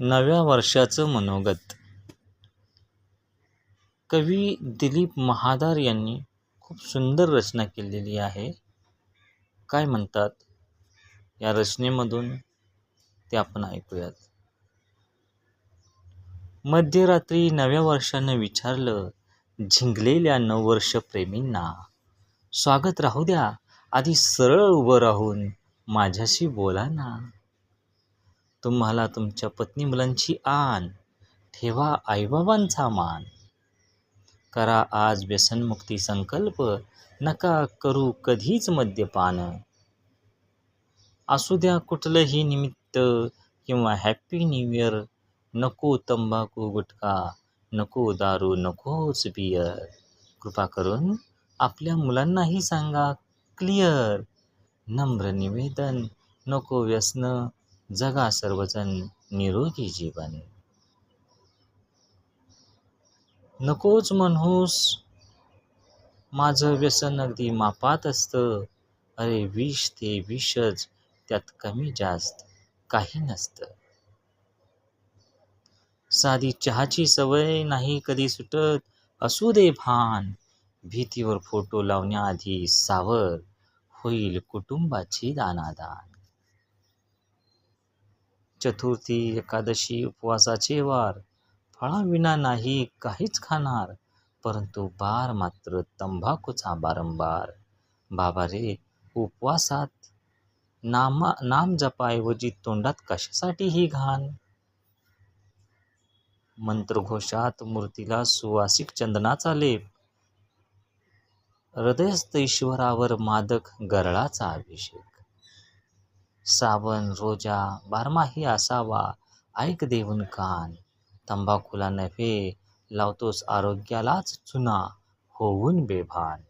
नव्या वर्षाचं मनोगत. कवी दिलीप महादार यांनी खूप सुंदर रचना केलेली आहे. काय म्हणतात? या रचनेमधून ते आपण ऐकूयात. मध्यरात्री नव्या वर्षानं विचारलं झिंगलेल्या नववर्ष प्रेमींना स्वागत राहू द्या आधी सरळ उभं राहून माझ्याशी बोला ना. तुम्हाला तुमच्या पत्नी मुलांची आण. ठेवा आईबाबांचा मान. करा आज व्यसनमुक्ती संकल्प नका करू कधीच मद्यपान. असू द्या कुठलंही निमित्त किंवा हॅप्पी न्यू इयर नको तंबाखू गुटखा नको दारू नकोच बियर कृपा करून आपल्या मुलांनाही सांगा क्लिअर नम्र निवेदन नको व्यसन जगा सर्वजण निरोगी जीवन. नकोच म्हणूस माझं व्यसन अगदी मापात असतं. अरे विष ते विषच त्यात कमी जास्त काही नसतं. साधी चहाची सवय नाही कधी सुटत. असू दे भान भीतीवर फोटो लावण्याआधी सावर होईल कुटुंबाची दानादान. चतुर्थी एकादशी उपवासाचे वार. फळाविना नाही काहीच खाणार. परंतु बार मात्र तंबाखूचा बारंबार. बाबा रे उपवासात नामा नाम जपाऐवजी तोंडात कशासाठी ही घाण? मंत्रघोषात मूर्तीला सुवासिक चंदनाचा लेप. हृदयस्थ ईश्वरावर मादक गरळाचा अभिषेक. सावन रोजा बारमाही असावा ऐक देऊन कान. तंबाखूला नव्हे लावतोस आरोग्यालाच चुना होऊन बेभान.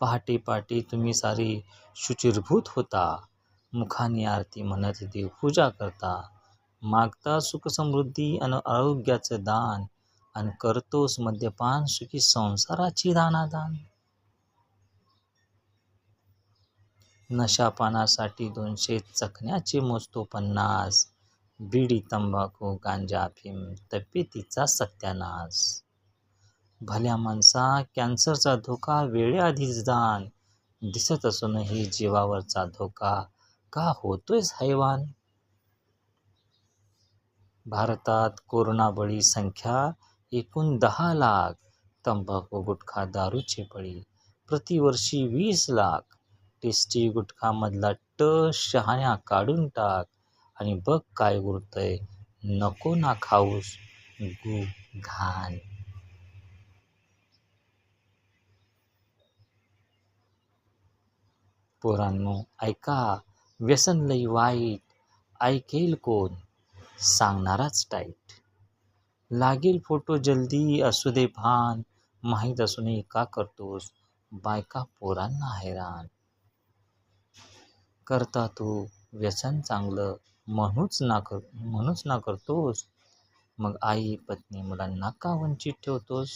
पहाटे पहाटे तुम्ही सारी शुचिरभूत होता. मुखाने आरती म्हणत देवपूजा करता. मागता सुखसमृद्धी आणि आरोग्याचं दान. आणि करतोस मद्यपान सुखी संसाराची दानादान. नशापानासाठी दोनशे चखण्याचे मोजतो पन्नास. बीडी तंबाखू गांजा अफीम तब्येतीचा सत्यानाश. भल्या माणसा कॅन्सरचा धोका वेळेआधीच जाण. दिसत असूनही जीवावरचा धोका का होतोय हैवान? भारतात कोरोना बळी संख्या एकूण दहा लाख. तंबाखू गुटखा दारूचे बळी प्रतिवर्षी वीस लाख. टेस्टी गुटखामधला ट शहाण्या काढून टाक. आणि बघ काय उरतंय. नको ना खाऊस गु घाण. पोरांनो ऐका. व्यसन लई वाईट. ऐकेल कोण? सांगणाराच टाईट. लागेल फोटो जल्दी असू दे भान. माहीत असूनही का करतोस? बायका पोरांना हैराण. करता तू व्यसन चांगलं म्हणूच ना कर म्हणूच ना करतोस. मग आई पत्नी मुलांना का वंचित ठेवतोस?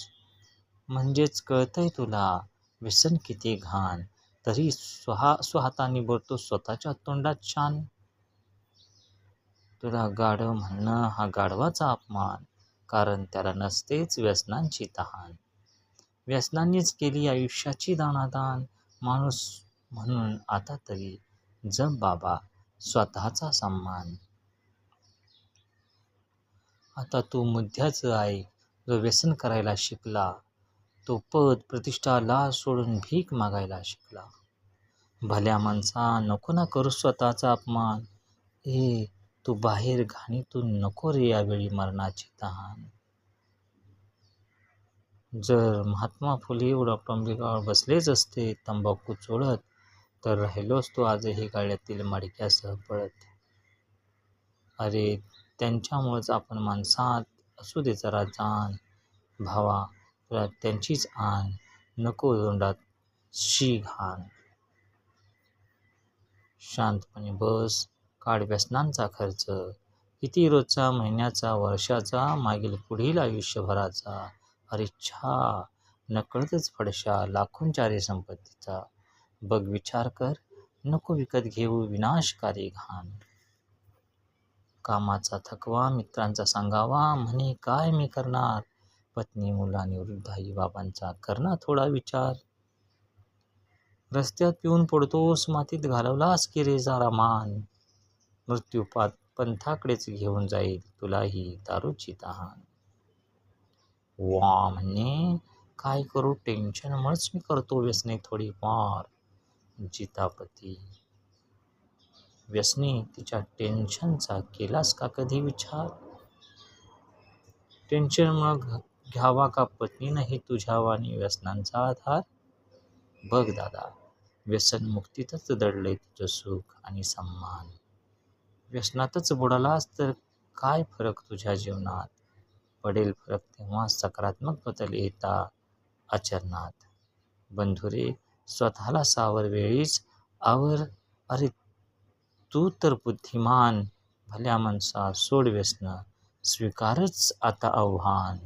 म्हणजेच कळतंय तुला व्यसन किती घाण तरी स्वहा स्वहाताने भरतो स्वतःच्या तोंडात छान. तुला गाढव म्हणणं हा गाढवाचा अपमान कारण त्याला नसतेच व्यसनांची तहान. व्यसनांनीच केली आयुष्याची दानादान माणूस म्हणून आता तरी जप बाबा स्वतःचा सन्मान. आता तू मुद्द्याचं आहे जो व्यसन करायला शिकला तो पद प्रतिष्ठा ला सोडून भीक मागायला शिकला. भल्या माणसा नको ना करू स्वतःचा अपमान. ए तू बाहेर घाणीतून नको रे यावेळी मरणाची तहान. जर महात्मा फुले व डॉक्टर आंबेडकर बसलेच असते तंबाखू चोळत तर राहिलोच तो आजही गाड्यातील मडक्यासह पळत. अरे त्यांच्यामुळंच आपण माणसात असू दे जरा जाण भावा त्यांचीच आण नको तोंडात शी घाण शांतपणे बस काढ व्यसनांचा खर्च किती रोजचा महिन्याचा वर्षाचा मागील पुढील आयुष्यभराचा अरे छा नकळतच फडशा लाखोंच्या रे संपत्तीचा. बघ विचार कर. नको विकत घेऊ विनाशकारी घाण. कामाचा थकवा मित्रांचा सांगावा म्हणे काय मी करणार? पत्नी मुलांनी वृद्ध आई बाबांचा करणार थोडा विचार. रस्त्यात पिऊन पडतोस मातीत घालवलास की रे जरा मान. मृत्यू पंथाकडेच घेऊन जाईल तुलाही दारूची तहान. वा म्हणे काय करू? टेन्शन टेन्शनमुळेच मी करतो व्यसने थोडीफार. जितापती व्यसनी तिच्या टेन्शनचा केलास का कधी विचार? टेन्शन मग घ्यावा का पत्नीनंही तुझ्या वाणी व्यसनांचा आधार? बघ दादा व्यसनमुक्तीतच दडले तुझं सुख आणि सन्मान व्यसनातच बुडालास तर काय फरक तुझ्या जीवनात? पडेल फरक तेव्हा सकारात्मक बदल येता आचरणात बंधुरे स्वतःला सावर वेळीच आवर. अरे तू तर बुद्धिमान भल्या मनसा सोड व्यसन. स्वीकारच आता आव्हान.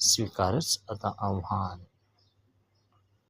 स्वीकारच आता आव्हान.